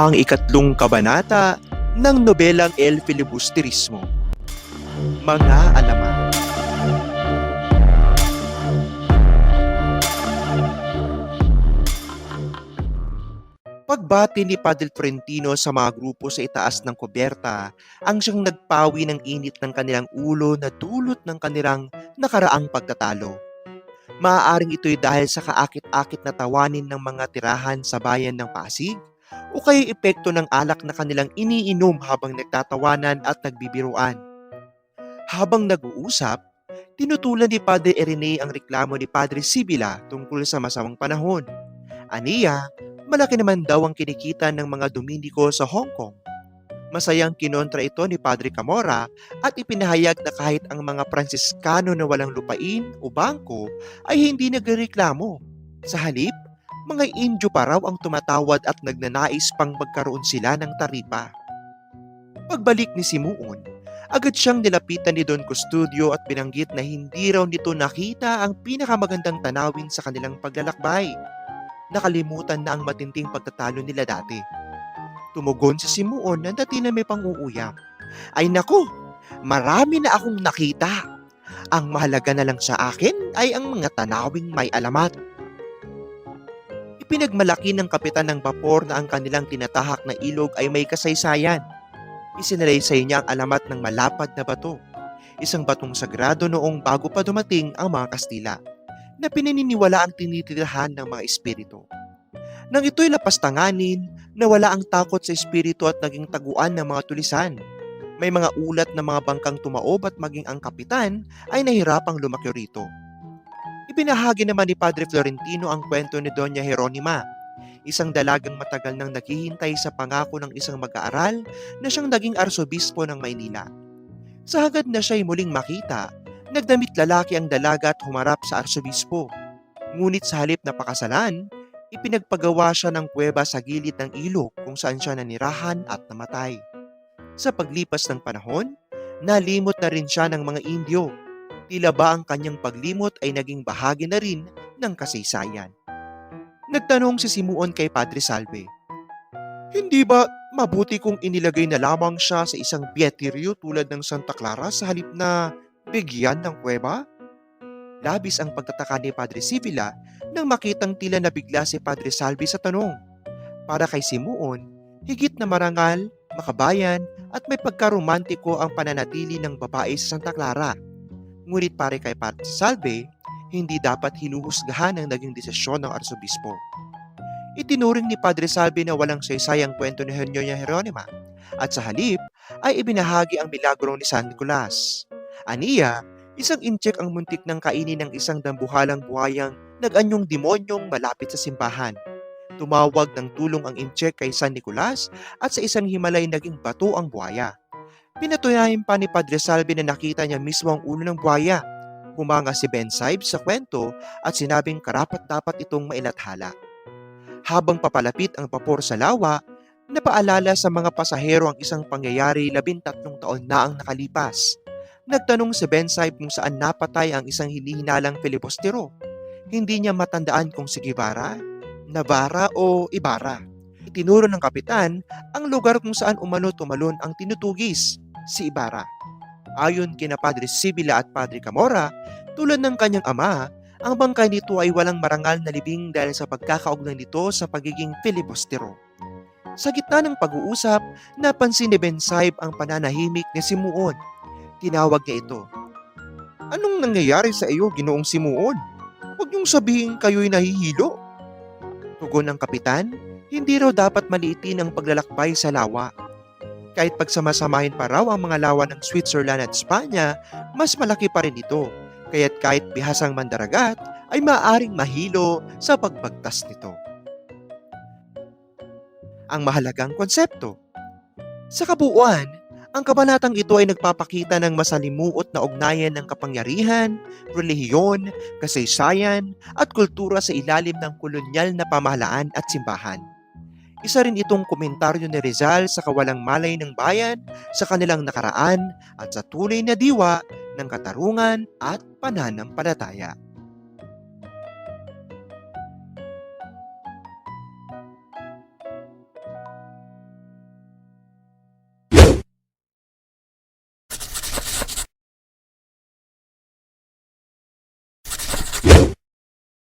ang ikatlong kabanata ng nobelang El Filibusterismo. Mga alaman. Pagbati ni Padre Florentino sa mga grupo sa itaas ng kubyerta, ang siyang nagpawi ng init ng kanilang ulo na dulot ng kanilang nakaraang pagtatalo. Maaaring ito'y dahil sa kaakit-akit na tawanin ng mga tirahan sa bayan ng Pasig o kaya epekto ng alak na kanilang iniinom habang nagtatawanan at nagbibiruan. Habang nag-uusap, tinutulan ni Padre Irene ang reklamo ni Padre Sibila tungkol sa masamang panahon. Aniya, malaki naman daw ang kinikita ng mga Dominiko sa Hong Kong. Masayang kinontra ito ni Padre Camora at ipinahayag na kahit ang mga Pransiskano na walang lupain o bangko ay hindi nagreklamo. Sa halip, mga Indyo pa raw ang tumatawad at nagnanais pang magkaroon sila ng taripa. Pagbalik ni Simuon, agad siyang nilapitan ni Don Custodio at binanggit na hindi raw nito nakita ang pinakamagandang tanawin sa kanilang paglalakbay. Nakalimutan na ang matinding pagtatalo nila dati. Tumugon si Simuon na dati na may pang-uuyam. Ay naku, marami na akong nakita. Ang mahalaga na lang sa akin ay ang mga tanawing may alamat. Ipinagmalaki ng kapitan ng bapor na ang kanilang tinatahak na ilog ay may kasaysayan. Isinalaysay niya ang alamat ng malapad na bato, isang batong sagrado noong bago pa dumating ang mga Kastila, na pinaniniwala ang tinitirahan ng mga espiritu. Nang ito'y lapastanganin, nawala ang takot sa espiritu at naging taguan ng mga tulisan. May mga ulat na mga bangkang tumaob at maging ang kapitan ay nahirapang lumaki rito. Ibinahagi naman ni Padre Florentino ang kwento ni Doña Jeronima, isang dalagang matagal nang naghihintay sa pangako ng isang mag-aaral na siyang naging arsobispo ng Maynila. Sa hagad na siya'y muling makita, nagdamit lalaki ang dalaga at humarap sa arsobispo. Ngunit sa halip na pakasalan, ipinagpagawa siya ng kuweba sa gilid ng ilog kung saan siya nanirahan at namatay. Sa paglipas ng panahon, nalimot na rin siya ng mga Indyo. Tila ba ang kanyang paglimot ay naging bahagi na rin ng kasaysayan. Nagtanong si Simuon kay Padre Salve, Hindi ba mabuti kung inilagay na lamang siya sa isang bietiryo tulad ng Santa Clara sa halip na bigyan ng kuweba? Labis ang pagtataka ni Padre Sivila nang makitang tila nabigla si Padre Salvi sa tanong. Para kay Simuon, higit na marangal, makabayan at may pagkaromantiko ang pananatili ng babae sa Santa Clara. Ngunit pare kay Padre Salve, hindi dapat hinuhusgahan ang naging desisyon ng arsobispo. Itinuring ni Padre Salve na walang saysayang kwento ni Henyonya Jeronima at sa halip ay ibinahagi ang milagro ni San Nicolas. Aniya, isang incheck ang muntik ng kainin ng isang dambuhalang buhayang nag-anyong demonyong malapit sa simbahan. Tumawag ng tulong ang incheck kay San Nicolas at sa isang himalay naging bato ang buhaya. Pinatunayan pa ni Padre Salve na nakita niya mismo ang ulo ng buhaya. Humanga si Ben Saib sa kwento at sinabing karapat dapat itong mailathala. Habang papalapit ang papor sa lawa, napaalala sa mga pasahero ang isang pangyayari labintatlong taon na ang nakalipas. Nagtanong si Ben Saib kung saan napatay ang isang hinihinalang Filipostero. Hindi niya matandaan kung si Guevara, Navarra o Ibarra. Itinuro ng kapitan ang lugar kung saan umano tumalon ang tinutugis, si Ibarra. Ayon kina Padre Sibila at Padre Camora, tulad ng kanyang ama, ang bangkay nito ay walang marangal na libing dahil sa pagkakaugnay nito sa pagiging filibustero. Sa gitna ng pag-uusap, napansin ni Ben Saib ang pananahimik ni Simuon. Tinawag niya ito. Anong nangyayari sa iyo, ginoong Simuon? Huwag niyong sabihin kayo'y nahihilo. Tugon ng kapitan, hindi raw dapat maliitin ang paglalakbay sa lawa. Kahit pagsamasamahin pa raw ang mga lawa ng Switzerland at Spanya, mas malaki pa rin ito. Kaya't kahit bihasang mandaragat, ay maaaring mahilo sa pagbagtas nito. Ang mahalagang konsepto. Sa kabuuan, ang kabanatang ito ay nagpapakita ng masalimuot na ugnayan ng kapangyarihan, relihiyon, kasaysayan, at kultura sa ilalim ng kolonyal na pamahalaan at simbahan. Isa rin itong komentaryo ni Rizal sa kawalang malay ng bayan sa kanilang nakaraan at sa tunay na diwa ng katarungan at pananampalataya.